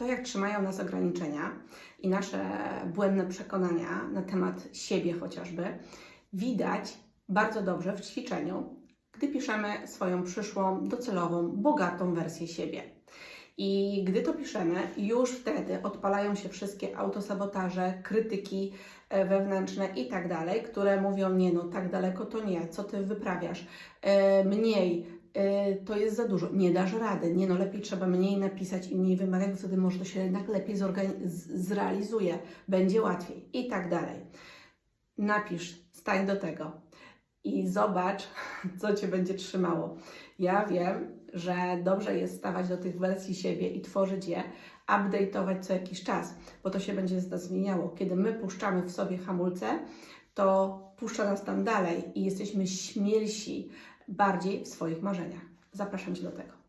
to, jak trzymają nas ograniczenia i nasze błędne przekonania na temat siebie chociażby, widać bardzo dobrze w ćwiczeniu, gdy piszemy swoją przyszłą, docelową, bogatą wersję siebie. I gdy to piszemy, już wtedy odpalają się wszystkie autosabotaże, krytyki e, wewnętrzne i tak dalej, które mówią: Nie, no tak daleko to nie, co ty wyprawiasz, e, mniej, e, to jest za dużo, nie dasz rady, nie, no lepiej trzeba mniej napisać i mniej wymagać, wtedy może to się jednak lepiej zrealizuje, będzie łatwiej. I tak dalej. Napisz, stań do tego i zobacz, co Cię będzie trzymało. Ja wiem, że dobrze jest stawać do tych wersji siebie i tworzyć je, update'ować co jakiś czas, bo to się będzie zmieniało. Kiedy my puszczamy w sobie hamulce, to puszcza nas tam dalej i jesteśmy śmielsi bardziej w swoich marzeniach. Zapraszam Cię do tego.